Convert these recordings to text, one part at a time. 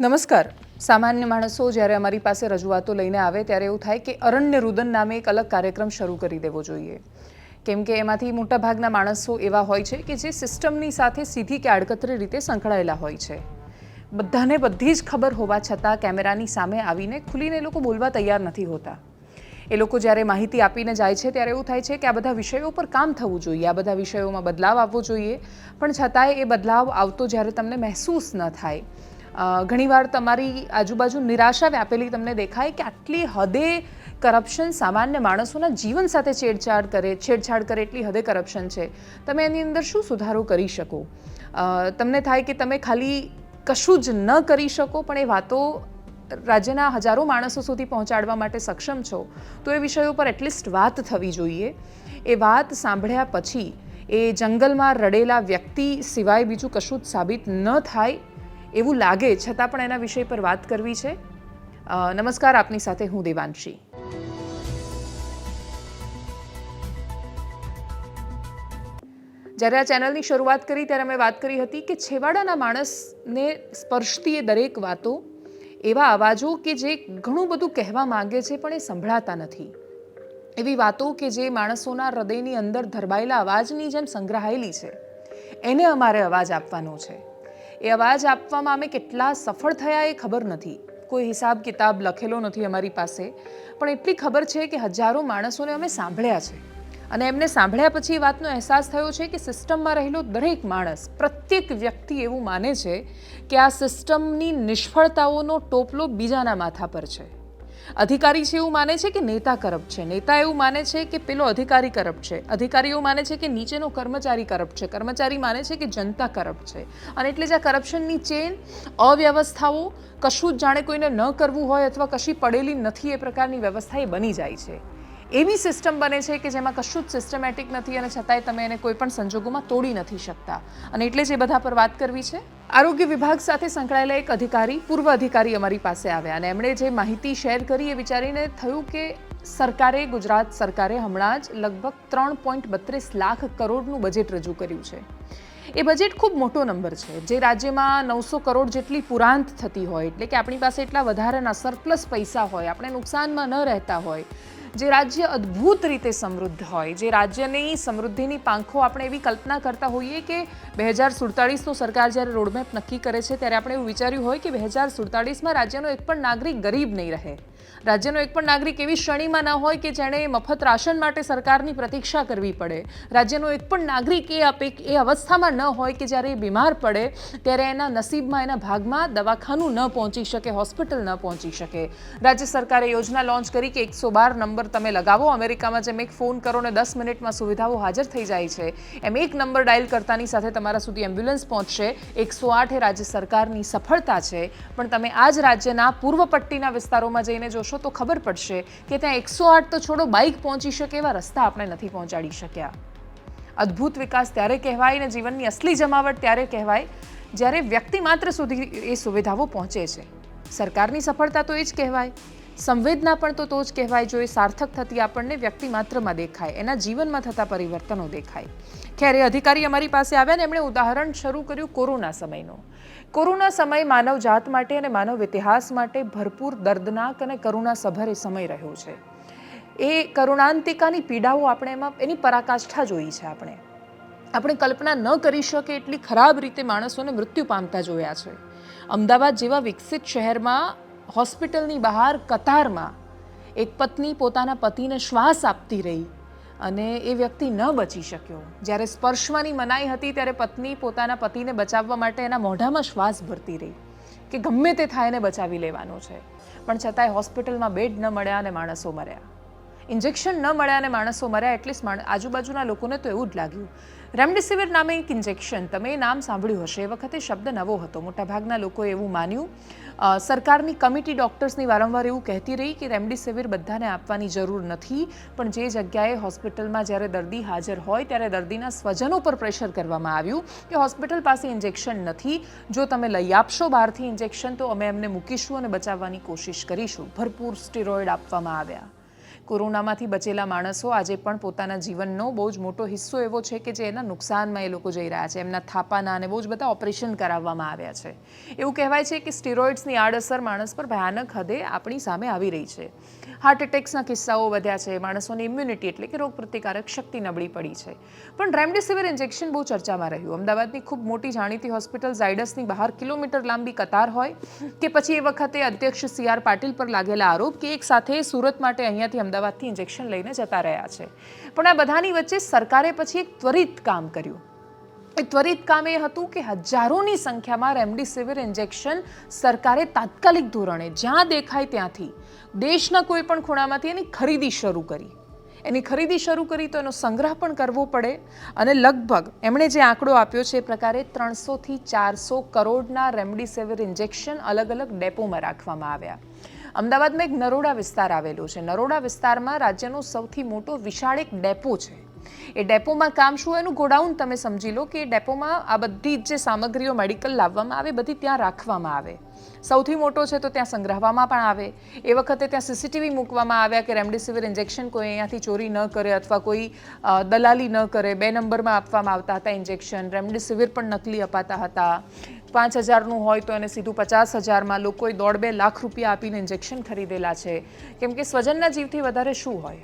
નમસ્કાર. સામાન્ય માણસો જ્યારે અમારી પાસે રજૂઆતો લઈને આવે ત્યારે એવું થાય કે અરણ્ય રુદન નામે એક અલગ કાર્યક્રમ શરૂ કરી દેવો જોઈએ. કેમ કે એમાંથી મોટાભાગના માણસો એવા હોય છે કે જે સિસ્ટમની સાથે સીધી કે આડકતરી રીતે સંકળાયેલા હોય છે. બધાને બધી જ ખબર હોવા છતાં કેમેરાની સામે આવીને ખુલીને એ લોકો બોલવા તૈયાર નથી હોતા. એ લોકો જ્યારે માહિતી આપીને જાય છે ત્યારે એવું થાય છે કે આ બધા વિષયો પર કામ થવું જોઈએ, આ બધા વિષયોમાં બદલાવ આવવો જોઈએ. પણ છતાંય એ બદલાવ આવતો જ્યારે તમને મહેસૂસ ન થાય ઘણીવાર તમારી આજુબાજુ નિરાશા વ્યાપેલી તમને દેખાય કે આટલી હદે કરપ્શન સામાન્ય માણસોના જીવન સાથે છેડછાડ કરે છેડછાડ કરે, એટલી હદે કરપ્શન છે. તમે એની અંદર શું સુધારો કરી શકો? તમને થાય કે તમે ખાલી કશું જ ન કરી શકો, પણ એ વાતો રાજ્યના હજારો માણસો સુધી પહોંચાડવા માટે સક્ષમ છો, તો એ વિષયો પર એટલીસ્ટ વાત થવી જોઈએ. એ વાત સાંભળ્યા પછી એ જંગલમાં રડેલા વ્યક્તિ સિવાય બીજું કશું જ સાબિત ન થાય એવું લાગે, છતાં પણ એના વિષય પર વાત કરવી છે. નમસ્કાર, આપની સાથે હું દેવાંશી. જ્યારે આ ચેનલની શરૂઆત કરી, ત્યારે અમે વાત કરી હતી કે છેવાડાના માણસને સ્પર્શતી એ દરેક વાતો, એવા અવાજો કે જે ઘણું બધું કહેવા માંગે છે, પણ એ સંભળાતા નથી. એવી વાતો કે જે માણસોના હૃદયની અંદર ધરબાયેલા અવાજની જેમ સંગ્રહાયેલી છે, એને અમારે અવાજ આપવાનો છે. એ અવાજ આપવામાં અમે કેટલા સફળ થયા એ ખબર નથી. કોઈ હિસાબ કિતાબ લખેલો નથી અમારી પાસે. પણ એટલી ખબર છે કે હજારો માણસોને અમે સાંભળ્યા છે. અને એમને સાંભળ્યા પછી એ વાતનો અહેસાસ થયો છે કે સિસ્ટમમાં રહેલો દરેક માણસ, પ્રત્યેક વ્યક્તિ એવું માને છે કે આ સિસ્ટમની નિષ્ફળતાઓનો ટોપલો બીજાના માથા પર છે. અધિકારી છે એવું માને છે કે નેતા કરપ્ટ છે? નેતા એવું માને છે કે પેલો અધિકારી કરપ્ટ છે? અધિકારી એવું માને છે કે નીચેનો કર્મચારી કરપ્ટ છે? કર્મચારી માને છે કે જનતા કરપ્ટ છે? અને એટલે જ આ કરપ્શનની ચેન અવ્યવસ્થાઓ કશું જ જાણે કોઈને ન કરવું હોય અથવા કશી પડેલી નથી એ પ્રકારની વ્યવસ્થા એ બની જાય છે. એવી સિસ્ટમ બને છે કે જેમાં કશું જ સિસ્ટમેટિક નથી અને છતાંય તમે એને કોઈ પણ સંજોગોમાં તોડી નથી શકતા. અને એટલે જ એ બધા પર વાત કરવી છે. આરોગ્ય વિભાગ સાથે સંકળાયેલા એક અધિકારી, પૂર્વ અધિકારી અમારી પાસે આવ્યા અને એમણે જે માહિતી શેર કરી એ વિચારીને થયું કે સરકારે, ગુજરાત સરકારે હમણાં જ લગભગ ત્રણ પોઈન્ટ બત્રીસ લાખ કરોડનું બજેટ રજૂ કર્યું છે. એ બજેટ ખૂબ મોટો નંબર છે. જે રાજ્યમાં નવસો કરોડ જેટલી પુરાંત થતી હોય, એટલે કે આપણી પાસે એટલા વધારાના સરપ્લસ પૈસા હોય, આપણે નુકસાનમાં ન રહેતા હોય જે રાજ્ય અદ્ભુત રીતે સમૃદ્ધ હોય, જે રાજ્યની સમૃદ્ધિની પાંખો આપણે એવી કલ્પના કરતા હોઈએ કે બે હજાર સુડતાળીસનો સરકાર જ્યારે રોડમેપ નક્કી કરે છે, ત્યારે આપણે એવું વિચાર્યું હોય કે બે હજાર સુડતાળીસમાં રાજ્યનો એક પણ નાગરિક ગરીબ નહીં રહે. રાજ્યનો એક પણ નાગરિક એવી શ્રેણીમાં ન હોય કે જેણે મફત રાશન માટે સરકારની પ્રતીક્ષા કરવી પડે. રાજ્યનો એક પણ નાગરિક એ અપેક એ અવસ્થામાં ન હોય કે જ્યારે એ બીમાર પડે, ત્યારે એના નસીબમાં, એના ભાગમાં દવાખાનું ન પહોંચી શકે, હોસ્પિટલ ન પહોંચી શકે. રાજ્ય સરકારે યોજના લોન્ચ કરી કે એકસો બાર નંબર તમે લગાવો. અમેરિકામાં જેમ એક ફોન કરો ને દસ મિનિટમાં સુવિધાઓ હાજર થઈ જાય છે, એમ એક નંબર ડાયલ કરતાની સાથે તમારા સુધી એમ્બ્યુલન્સ પહોંચશે. એકસો આઠ એ રાજ્ય સરકારની સફળતા છે. પણ તમે આ જ રાજ્યના પૂર્વ પટ્ટીના વિસ્તારોમાં જઈને જોશો તો ખબર પડશે કે ત્યાં એકસો આઠ તો છોડો બાઇક પહોંચી શકે એવા રસ્તા આપણે નથી પહોંચાડી શક્યા. અદ્ભુત વિકાસ ત્યારે કહેવાય ને જીવનની અસલી જમાવટ ત્યારે કહેવાય જ્યારે વ્યક્તિ માત્ર સુધી એ સુવિધાઓ પહોંચે છે. સરકારની સફળતા તો એ જ કહેવાય. સંવેદના પણ તો તો જ કહેવાય. જો એ સાર્થક થતી આપણને વ્યક્તિ માત્રમાં દેખાય, એના જીવનમાં થતા પરિવર્તનો દેખાય. ખેર અધિકારી અમારી પાસે આવ્યા ને એમણે ઉદાહરણ શરૂ કર્યું કોરોના સમયનો. કોરોના સમય માનવ જાત માટે અને માનવ ઇતિહાસ માટે ભરપૂર દર્દનાક અને કરુણાસભર એ સમય રહ્યો છે. એ કરુણાંતિકાની પીડાઓ આપણે એમાં, એની પરાકાષ્ઠા જોઈ છે આપણે. આપણે કલ્પના ન કરી શકે એટલી ખરાબ રીતે માણસોને મૃત્યુ પામતા જોયા છે. અમદાવાદ જેવા વિકસિત શહેરમાં, હોસ્પિટલની બહાર કતારમાં એક પત્ની પોતાના પતિને શ્વાસ આપતી રહી. અને એ વ્યક્તિ ન બચી શક્યો. જ્યારે સ્પર્શવાની મનાઈ હતી, ત્યારે પત્ની પોતાના પતિને બચાવવા માટે એના મોઢામાં શ્વાસ ભરતી રહી કે ગમે તે થાય એને બચાવી લેવાનો છે. પણ છતાંય હોસ્પિટલમાં બેડ ન મળ્યા અને માણસો મર્યા. ઇન્જેક્શન ન મળ્યા અને માણસો મર્યા એટલીસ્ટ આજુબાજુના લોકોને તો એવું જ લાગ્યું. રેમડેસિવિર નામે એક ઇન્જેક્શન, તમે એ નામ સાંભળ્યું હશે, એ વખતે શબ્દ નવો હતો. મોટાભાગના લોકોએ એવું માન્યું. સરકારની કમિટી ડૉક્ટર્સની વારંવાર એવું કહેતી રહી કે રેમડેસિવિર બધાને આપવાની જરૂર નથી, પણ જે જગ્યાએ હોસ્પિટલમાં જ્યારે દર્દી હાજર હોય, ત્યારે દર્દીના સ્વજનો પર પ્રેશર કરવામાં આવ્યું કે હોસ્પિટલ પાસે ઇન્જેક્શન નથી. જો તમે લઈ આપશો બહારથી ઇન્જેક્શન, તો અમે એમને મૂકીશું અને બચાવવાની કોશિશ કરીશું. ભરપૂર સ્ટીરોઇડ આપવામાં આવ્યા. કોરોનામાંથી બચેલા માણસો આજે પણ પોતાના જીવનનો બહુ જ મોટો હિસ્સો એવો છે કે જે એના નુકસાનમાં એ લોકો જઈ રહ્યા છે. એમના થાપાના અને બહુ જ બધા ઓપરેશન કરાવવામાં આવ્યા છે. એવું કહેવાય છે કે સ્ટીરોઇડ્સની આડઅસર માણસ પર ભયાનક હદે આપણી સામે આવી રહી છે. હાર્ટ એટેક્સના કિસ્સાઓ વધ્યા છે. માણસોની ઇમ્યુનિટી એટલે કે રોગપ્રતિકારક શક્તિ નબળી પડી છે. પણ રેમડેસિવિર ઇન્જેક્શન બહુ ચર્ચામાં રહ્યું. અમદાવાદની ખૂબ મોટી જાણીતી હોસ્પિટલ ઝાયડસની બહાર કિલોમીટર લાંબી કતાર હોય કે પછી એ વખતે અધ્યક્ષ સી આર પાટીલ પર લાગેલા આરોપ કે એક સાથે સુરત માટે અહીંયાથી અમદાવાદથી ઇન્જેક્શન લઈને જતા રહ્યા છે. પણ આ બધાની વચ્ચે સરકારે પછી એક ત્વરિત કામ કર્યું. એ ત્વરિત કામ એ હતું કે હજારોની સંખ્યામાં રેમડેસિવિર ઇન્જેક્શન સરકારે તાત્કાલિક ધોરણે જ્યાં દેખાય ત્યાંથી દેશના કોઈ પણ ખૂણામાંથી એની ખરીદી શરૂ કરી. એની ખરીદી શરૂ કરી તો એનો સંગ્રહ પણ કરવો પડે અને લગભગ એમણે જે આંકડો આપ્યો છે એ પ્રકારે ત્રણસોથી ચારસો કરોડના રેમડેસિવિર ઇન્જેક્શન અલગ અલગ ડેપોમાં રાખવામાં આવ્યા. અમદાવાદમાં એક નરોડા વિસ્તાર આવેલો છે. નરોડા વિસ્તારમાં રાજ્યનો સૌથી મોટો વિશાળ એક ડેપો છે. એ ડેપોમાં કામ શું એનું ગોડાઉન તમે સમજી લો કે ડેપોમાં આ બધી જ સામગ્રીઓ મેડિકલ લાવવામાં આવે, બધી ત્યાં રાખવામાં આવે. સૌથી મોટો છે તો ત્યાં સંગ્રહવામાં પણ આવે. એ વખતે ત્યાં સીસીટીવી મૂકવામાં આવ્યા કે રેમડેસિવિર ઇન્જેક્શન કોઈ અહીંયાથી ચોરી ન કરે અથવા કોઈ દલાલી ન કરે. બે નંબરમાં આપવામાં આવતા હતા ઇન્જેક્શન. રેમડેસિવિર પણ નકલી અપાતા હતા. પાંચ હજારનું હોય તો એને સીધું પચાસ હજારમાં લોકોએ દોઢ બે લાખ રૂપિયા આપીને ઇન્જેક્શન ખરીદેલા છે. કેમ કે સ્વજનના જીવથી વધારે શું હોય?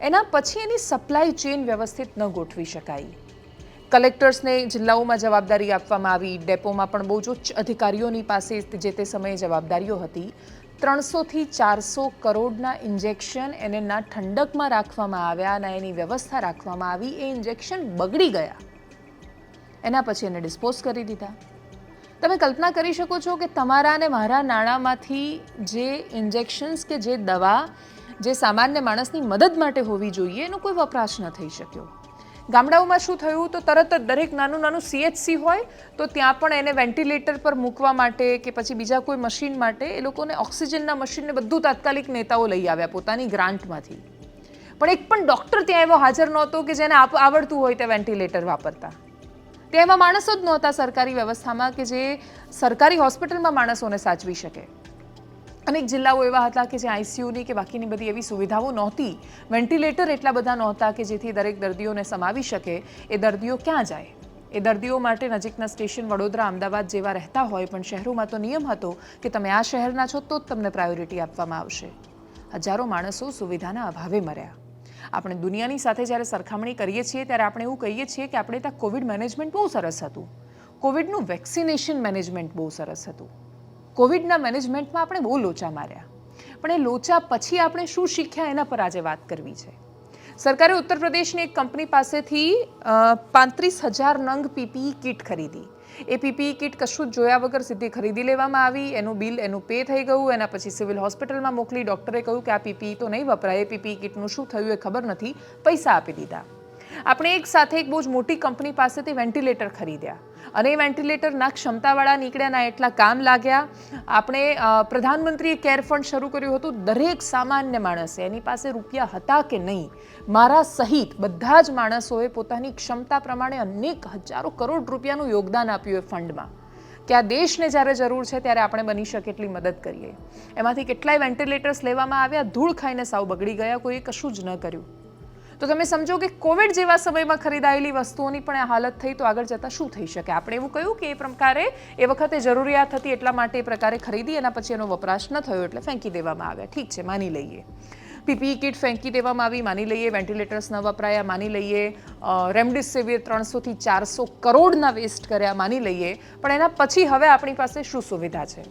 એના પછી એની સપ્લાય ચેઇન વ્યવસ્થિત ન ગોઠવી શકાય. કલેક્ટર્સને જિલ્લાઓમાં જવાબદારી આપવામાં આવી. ડેપોમાં પણ બહુ જ ઉચ્ચ અધિકારીઓની પાસે જે તે સમયે જવાબદારીઓ હતી. ત્રણસોથી ચારસો કરોડના ઇન્જેક્શન એને ઠંડકમાં રાખવામાં આવ્યા, ના એની વ્યવસ્થા રાખવામાં આવી. એ ઇન્જેક્શન બગડી ગયા. એના પછી એને ડિસ્પોઝ કરી દીધા. તમે કલ્પના કરી શકો છો કે તમારા અને મારા નાણાંમાંથી જે ઇન્જેક્શન્સ કે જે દવા જે સામાન્ય માણસની મદદ માટે હોવી જોઈએ, એનો કોઈ વપરાશ ન થઈ શક્યો. ગામડાઓમાં શું થયું? તો તરત જ દરેક નાનું નાનું સીએચસી હોય, તો ત્યાં પણ એને વેન્ટિલેટર પર મૂકવા માટે કે પછી બીજા કોઈ મશીન માટે એ લોકોને ઓક્સિજનના મશીનને બધું તાત્કાલિક નેતાઓ લઈ આવ્યા પોતાની ગ્રાન્ટમાંથી. પણ એક પણ ડૉક્ટર ત્યાં એવો હાજર નહોતો કે જેને આપ- આવડતું હોય તે વેન્ટિલેટર વાપરતા. ત્યાં એવા માણસો જ નહોતા સરકારી વ્યવસ્થામાં કે જે સરકારી હોસ્પિટલમાં માણસોને સાચવી શકે. અનેક જિલ્લાઓ એવા હતા કે જે આઈસીયુની કે બાકીની બધી એવી સુવિધાઓ નહોતી. વેન્ટિલેટર એટલા બધા નહોતા કે જેથી દરેક દર્દીઓને સમાવી શકે. એ દર્દીઓ ક્યાં જાય? એ દર્દીઓ માટે નજીકના સ્ટેશન વડોદરા, અમદાવાદ જેવા રહેતા હોય, પણ શહેરોમાં તો નિયમ હતો કે તમે આ શહેરના છો તો જ તમને પ્રાયોરિટી આપવામાં આવશે. હજારો માણસો સુવિધાના અભાવે મર્યા. આપણે દુનિયાની સાથે જ્યારે સરખામણી કરીએ છીએ, ત્યારે આપણે એવું કહીએ છીએ કે આપણે ત્યાં કોવિડ મેનેજમેન્ટ બહુ સરસ હતું. કોવિડનું વેક્સિનેશન મેનેજમેન્ટ બહુ સરસ હતું. કોવિડના મેનેજમેન્ટમાં આપણે બહુ લોચા માર્યા. પણ એ લોચા પછી આપણે શું શીખ્યા એના પર આજે વાત કરવી છે. સરકારે ઉત્તર પ્રદેશની એક કંપની પાસેથી પાંત્રીસ હજાર નંગ પીપીઈ કિટ ખરીદી. એ પીપીઈ કિટ કશું જ જોયા વગર સીધી ખરીદી લેવામાં આવી, એનું બિલ એનું પે થઈ ગયું, એના પછી સિવિલ હોસ્પિટલમાં મોકલી ડૉક્ટરે કહ્યું કે આ પીપીઈ તો નહીં વપરાય, એ પીપીઈ કિટનું શું થયું એ ખબર નથી, પૈસા આપી દીધા. આપણે એક સાથે એક બહુ જ મોટી કંપની પાસેથી વેન્ટિલેટર ખરીદ્યા. અને એ વેન્ટિલેટરના ક્ષમતાવાળા નીકળ્યા ના એટલા કામ લાગ્યા. આપણે પ્રધાનમંત્રીએ કેર ફંડ શરૂ કર્યું હતું દરેક સામાન્ય માણસે. એની પાસે રૂપિયા હતા કે નહીં? મારા સહિત બધા જ માણસોએ પોતાની ક્ષમતા પ્રમાણે અનેક હજારો કરોડ રૂપિયાનું યોગદાન આપ્યું એ ફંડમાં. કે આ દેશને જ્યારે જરૂર છે ત્યારે આપણે બની શકે એટલી મદદ કરીએ. એમાંથી કેટલાય વેન્ટિલેટર્સ લેવામાં આવ્યા, ધૂળ ખાઈને સાવ બગડી ગયા કોઈએ કશું જ ન કર્યું. તો તમે સમજો કે કોવિડ જેવા સમયમાં ખરીદાયેલી વસ્તુઓની પણ હાલત થઈ, તો આગળ જતાં શું થઈ શકે? આપણે એવું કહ્યું કે એ પ્રકારે, એ વખતે જરૂરિયાત હતી એટલા માટે એ પ્રકારે ખરીદી, એના પછી એનો વપરાશ ન થયો એટલે ફેંકી દેવામાં આવ્યા. ઠીક છે, માની લઈએ. પીપીઈ કિટ ફેંકી દેવામાં આવી, માની લઈએ વેન્ટિલેટર્સ ન વપરાયા, માની લઈએ રેમડેસિવિર ત્રણસોથી ચારસો કરોડના વેસ્ટ કર્યા, માની લઈએ. પણ એના પછી હવે આપણી પાસે શું સુવિધા છે?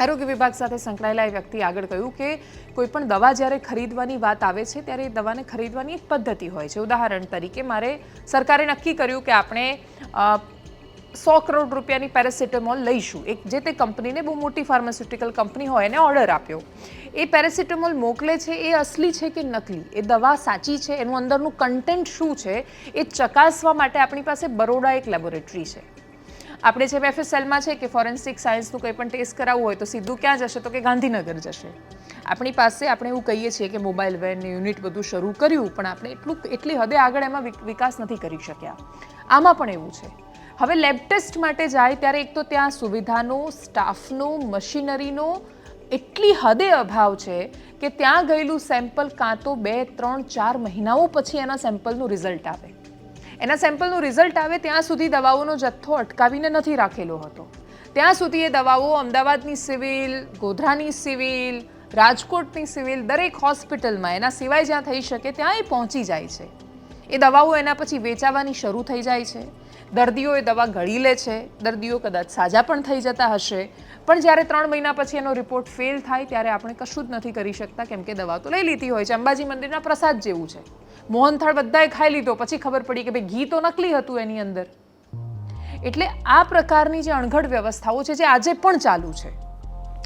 આરોગ્ય વિભાગ સાથે સંકળાયેલા એ વ્યક્તિ આગળ કહ્યું કે કોઈ પણ દવા જ્યારે ખરીદવાની વાત આવે છે, ત્યારે એ દવાને ખરીદવાની એક પદ્ધતિ હોય છે. ઉદાહરણ તરીકે, મારે સરકારે નક્કી કર્યું કે આપણે સો કરોડ રૂપિયાની પેરાસિટામોલ લઈશું. એક જે તે કંપનીને બહુ મોટી ફાર્માસ્યુટિકલ કંપની હોય, એને ઓર્ડર આપ્યો. એ પેરાસિટામોલ મોકલે છે, એ અસલી છે કે નકલી? એ દવા સાચી છે? એનું અંદરનું કન્ટેન્ટ શું છે? એ ચકાસવા માટે આપણી પાસે બરોડા એક લેબોરેટરી છે. આપણે જેમ એફએસએલમાં છે કે ફોરેન્સિક સાયન્સનું કંઈ પણ ટેસ્ટ કરાવવું હોય તો સીધું ક્યાં જશે તો કે ગાંધીનગર જશે. આપણી પાસે આપણે એવું કહીએ છીએ કે મોબાઈલ વેન યુનિટ બધું શરૂ કર્યું, પણ આપણે એટલું એટલી હદે આગળ એમાં વિક- વિકાસ નથી કરી શક્યા. આમાં પણ એવું છે. હવે લેબ ટેસ્ટ માટે જાય ત્યારે એક તો ત્યાં સુવિધાનો સ્ટાફનો મશીનરીનો એટલી હદે અભાવ છે કે ત્યાં ગયેલું સેમ્પલ કાં તો બે, ત્રણ, ચાર મહિનાઓ પછી એના સેમ્પલનું રિઝલ્ટ આવે. એના સેમ્પલનું રિઝલ્ટ આવે ત્યાં સુધી દવાઓનો જથ્થો અટકાવીને નથી રાખેલો હતો. ત્યાં સુધી એ દવાઓ અમદાવાદની સિવિલ, ગોધરાની સિવિલ, રાજકોટની સિવિલ, દરેક હોસ્પિટલમાં, એના સિવાય જ્યાં થઈ શકે ત્યાં એ પહોંચી જાય છે. એ દવાઓ એના પછી વેચાવાની શરૂ થઈ જાય છે. દર્દીઓ એ દવા ગળી લે છે. દર્દીઓ કદાચ સાજા પણ થઈ જતા હશે. પણ જ્યારે ત્રણ મહિના પછી એનો રિપોર્ટ ફેલ થાય ત્યારે આપણે કશું જ નથી કરી શકતા કેમ કે દવા તો લઈ લીધી હોય છે. અંબાજી મંદિરના પ્રસાદ જેવું છે. મોહનથાળ બધાએ ખાઈ લીધો. પછી ખબર પડી કે ભાઈ ઘી તો નકલી હતું એની અંદર. એટલે આ પ્રકારની જે અણઘડ વ્યવસ્થાઓ છે, જે આજે પણ ચાલુ છે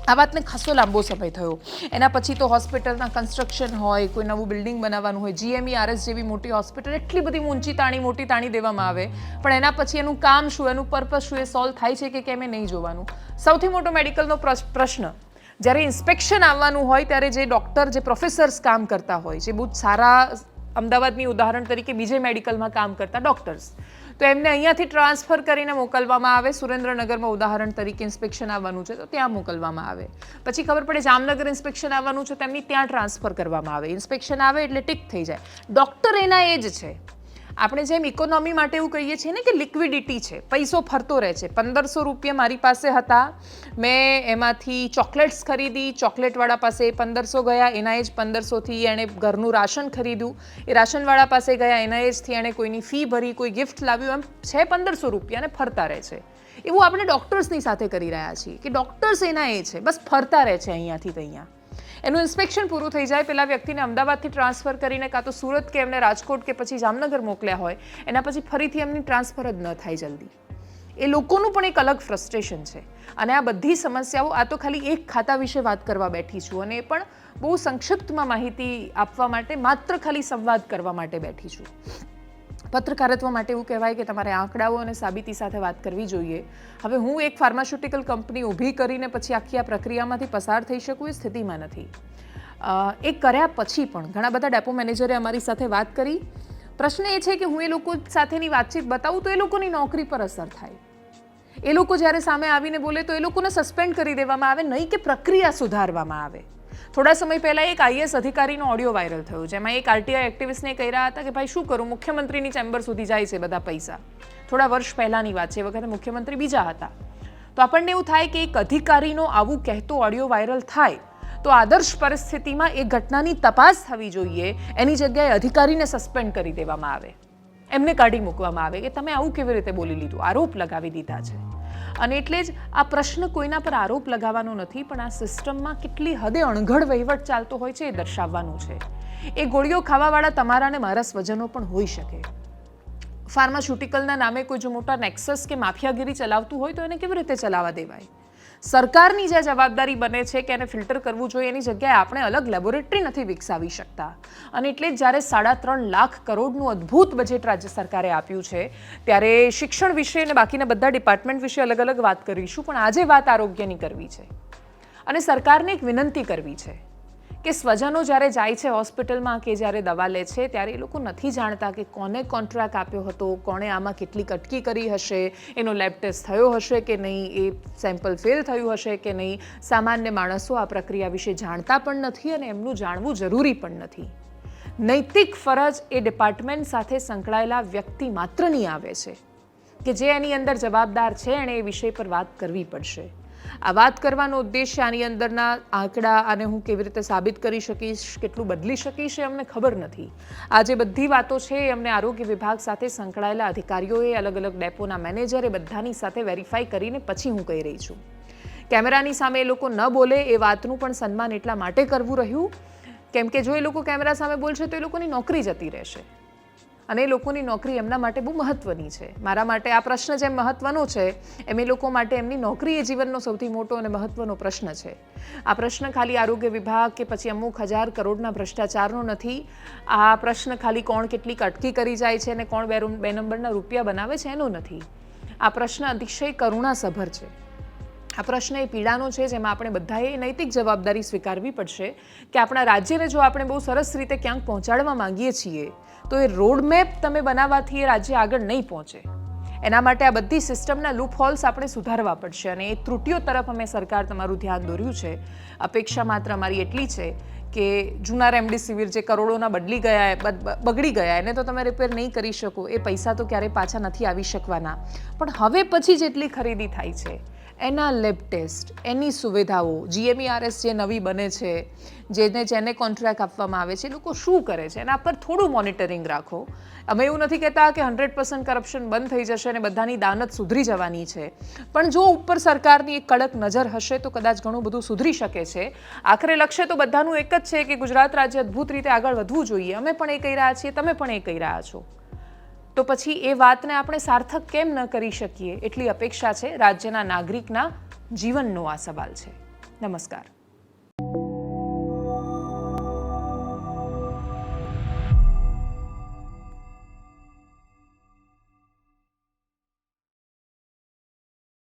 આ વાતને ખાસો લાંબો સમય થયો. એના પછી તો હોસ્પિટલના કન્સ્ટ્રક્શન હોય, કોઈ નવું બિલ્ડિંગ બનાવવાનું હોય, જીએમઈ, આરએસ જેવી મોટી હોસ્પિટલ એટલી બધી ઊંચી તાણી, મોટી તાણી દેવામાં આવે. પણ એના પછી એનું કામ શું, એનું પર્પઝ શું, એ સોલ્વ થાય છે કે કેમ એ નહીં જોવાનું. સૌથી મોટો મેડિકલનો પ્રશ- પ્રશ્ન, જ્યારે ઇન્સ્પેક્શન આવવાનું હોય, ત્યારે જે ડૉક્ટર જે પ્રોફેસર્સ કામ કરતા હોય, જે બહુ સારા અમદાવાદની ઉદાહરણ તરીકે બીજે મેડિકલમાં કામ કરતા ડૉક્ટર્સ તો એમને અહીંયાથી ટ્રાન્સફર કરીને મોકલવામાં આવે. સુરેન્દ્રનગરમાં ઉદાહરણ તરીકે ઇન્સ્પેક્શન આવવાનું છે તો ત્યાં મોકલવામાં આવે. પછી ખબર પડે જામનગર ઇન્સ્પેક્શન આવવાનું છે, તેમની ત્યાં ટ્રાન્સફર કરવામાં આવે. ઇન્સ્પેક્શન આવે એટલે ટીક થઈ જાય. ડૉક્ટર એના એ જ છે. આપણે જેમ ઇકોનોમી માટે એવું કહીએ છીએ ને કે લિક્વિડિટી છે, પૈસો ફરતો રહે છે. પંદરસો રૂપિયા મારી પાસે હતા. મેં એમાંથી ચોકલેટ્સ ખરીદી, ચોકલેટવાળા પાસે પંદરસો ગયા, એના એ જ પંદરસોથી એણે ઘરનું રાશન ખરીદ્યું. એ રાશનવાળા પાસે ગયા, એના એ જથી એણે કોઈની ફી ભરી, કોઈ ગિફ્ટ લાવ્યું, એમ છે પંદરસો રૂપિયા અને ફરતા રહે છે. એવું આપણે ડૉક્ટર્સની સાથે કરી રહ્યા છીએ કે ડૉક્ટર્સ એના એ છે, બસ ફરતા રહે છે અહીંયાથી તો અહીંયા. એનું ઇન્સ્પેક્શન પૂરું થઈ જાય પેલા વ્યક્તિને અમદાવાદથી ટ્રાન્સફર કરીને કાં તો સુરત કે એમને રાજકોટ કે પછી જામનગર મોકલ્યા હોય, એના પછી ફરીથી એમની ટ્રાન્સફર જ ન થાય જલ્દી. એ લોકોનું પણ એક અલગ ફ્રસ્ટ્રેશન છે. અને આ બધી સમસ્યાઓ, આ તો ખાલી એક ખાતા વિશે વાત કરવા બેઠી છું અને એ પણ બહુ સંક્ષિપ્તમાં માહિતી આપવા માટે, માત્ર ખાલી સંવાદ કરવા માટે બેઠી છું. પત્રકારત્વ માટે એવું કહેવાય કે તમારે આંકડાઓ અને સાબિતી સાથે વાત કરવી જોઈએ. હવે હું એક ફાર્માસ્યુટિકલ કંપની ઊભી કરીને પછી આખી આ પ્રક્રિયામાંથી પસાર થઈ શકું એ સ્થિતિમાં નથી. એ કર્યા પછી પણ ઘણા બધા ડેપો મેનેજરે અમારી સાથે વાત કરી. પ્રશ્ન એ છે કે હું એ લોકો સાથેની વાતચીત બતાવું તો એ લોકોની નોકરી પર અસર થાય. એ લોકો જ્યારે સામે આવીને બોલે તો એ લોકોને સસ્પેન્ડ કરી દેવામાં આવે, નહીં કે પ્રક્રિયા સુધારવામાં આવે. થોડા સમય પહેલાં એક આઈએસ અધિકારીનો ઓડિયો વાયરલ થયો, જેમાં એક આરટીઆઈ એક્ટિવિસ્ટને કહી રહ્યા હતા કે, ભાઈ, શું કરું? મુખ્યમંત્રીની ચેમ્બર સુધી જાય છે બધા પૈસા. થોડા વર્ષ પહેલાંની વાત છે, એ વખતે મુખ્યમંત્રી બીજા હતા. તો આપણને એવું થાય કે એક અધિકારીનો આવું કહેતો ઓડિયો વાયરલ થાય, તો આદર્શ પરિસ્થિતિમાં એ ઘટનાની તપાસ થવી જોઈએ. એની જગ્યાએ અધિકારીને સસ્પેન્ડ કરી દેવામાં આવે. એમને કાઢી મૂકવામાં આવે કે, તમે આવું કેવી રીતે બોલી લીધું? આરોપ લગાવી દીધા છે. અને એટલે જ આ પ્રશ્ન કોઈના પર આરોપ લગાવવાનો નથી, પણ આ સિસ્ટમમાં કેટલી હદે અણઘડ વહીવટ ચાલતો હોય છે એ દર્શાવવાનું છે. એ ગોળીઓ ખાવાવાળા તમારા અને મારા સ્વજનો પણ હોઈ શકે. ફાર્માસ્યુટિકલના નામે કોઈ જો મોટા નેક્સસ કે માફિયાગીરી ચલાવતું હોય તો એને કેવી રીતે ચલાવવા દેવાય? સરકારની જે જવાબદારી બને છે કે એને ફિલ્ટર કરવું જોઈએ, એની જગ્યાએ આપણે અલગ લેબોરેટરી નથી વિકસાવી શકતા. અને એટલે જ જ્યારે સાડા ત્રણ લાખ કરોડનું અદ્ભુત બજેટ રાજ્ય સરકારે આપ્યું છે, ત્યારે શિક્ષણ વિશે અને બાકીના બધા ડિપાર્ટમેન્ટ વિશે અલગ અલગ વાત કરીશું, પણ આજે વાત આરોગ્યની કરવી છે. અને સરકારને એક વિનંતી કરવી છે. કે સ્વજનો જ્યારે જાય છે હોસ્પિટલમાં કે જ્યારે દવા લે છે, ત્યારે એ લોકો નથી જાણતા કે કોને કોન્ટ્રાક્ટ આપ્યો હતો, કોણે આમાં કેટલી કટકી કરી હશે, એનો લેબ ટેસ્ટ થયો હશે કે નહીં, એ સેમ્પલ ફેલ થયું હશે કે નહીં. સામાન્ય માણસો આ પ્રક્રિયા વિશે જાણતા પણ નથી અને એમનું જાણવું જરૂરી પણ નથી. નૈતિક ફરજ એ ડિપાર્ટમેન્ટ સાથે સંકળાયેલા વ્યક્તિ માત્રની આવે છે, કે જે એની અંદર જવાબદાર છે, એણે એ વિષય પર વાત કરવી પડશે. આ વાત કરવાનો ઉદ્દેશ્ય આની અંદરના આંકડા અને હું કેવી રીતે સાબિત કરી શકીશ, કેટલું બદલી શકીશ એ અમને ખબર નથી. આ જે બધી વાતો છે એ અમને આરોગ્ય વિભાગ સાથે સંકળાયેલા અધિકારીઓએ અલગ અલગ ડેપોના મેનેજર બધાની સાથે વેરીફાઈ કરીને પછી હું કહી રહી છું. કેમેરાની સામે એ લોકો ન બોલે એ વાતનું પણ સન્માન એટલા માટે કરવું રહ્યું. કેમ કે જો એ લોકો કેમેરા સામે બોલશે તો એ લોકોની નોકરી જતી રહેશે. અને એ લોકોની નોકરી એમના માટે બહુ મહત્વની છે. મારા માટે આ પ્રશ્ન જેમ મહત્વનો છે, એમ એ લોકો માટે એમની નોકરી એ જીવનનો સૌથી મોટો અને મહત્વનો પ્રશ્ન છે. આ પ્રશ્ન ખાલી આરોગ્ય વિભાગ કે પછી અમુક હજાર કરોડના ભ્રષ્ટાચારનો નથી. આ પ્રશ્ન ખાલી કોણ કેટલીક અટકી કરી જાય છે અને કોણ બે બે નંબરના રૂપિયા બનાવે છે એનો નથી. આ પ્રશ્ન અતિશય કરુણાસભર છે. આ પ્રશ્ન એ પીડાનો છે જેમાં આપણે બધાએ નૈતિક જવાબદારી સ્વીકારવી પડશે કે આપણા રાજ્યને જો આપણે બહુ સરસ રીતે ક્યાંક પહોંચાડવા માંગીએ છીએ તો એ રોડ મેપ તમે બનાવવાથી એ રાજ્ય આગળ નહીં પહોંચે. એના માટે આ બધી સિસ્ટમના લૂપ હોલ્સ આપણે સુધારવા પડશે અને એ ત્રુટિઓ તરફ અમે સરકાર તમારું ધ્યાન દોર્યું છે. અપેક્ષા માત્ર અમારી એટલી છે કે જૂના રેમડેસિવિર જે કરોડોના બદલી ગયા બગડી ગયા, એને તો તમે રિપેર નહીં કરી શકો, એ પૈસા તો ક્યારેય પાછા નથી આવી શકવાના. પણ હવે પછી જેટલી ખરીદી થાય છે એના લેબ ટેસ્ટ એની સુવિધાઓ જીએમઈઆરએસ જે નવી બને છે, જેને જેને કોન્ટ્રાક્ટ આપવામાં આવે છે, એ લોકો શું કરે છે? એના પર થોડું મોનિટરિંગ રાખો. અમે એવું નથી કહેતા કે હંડ્રેડ પર્સન્ટ કરપ્શન બંધ થઈ જશે અને બધાની દાનત સુધરી જવાની છે. પણ જો ઉપર સરકારની એક કડક નજર હશે તો કદાચ ઘણું બધું સુધરી શકે છે. આખરે લક્ષ્ય તો બધાનું એક જ છે કે ગુજરાત રાજ્ય અદ્ભુત રીતે આગળ વધવું જોઈએ. અમે પણ એ કહી રહ્યા છીએ, તમે પણ એ કહી રહ્યા છો. તો પછી એ વાતને આપણે સાર્થક કેમ ન કરી શકીએ? એટલી અપેક્ષા છે રાજ્યના નાગરિકના જીવનનો આ સવાલ છે. નમસ્કાર.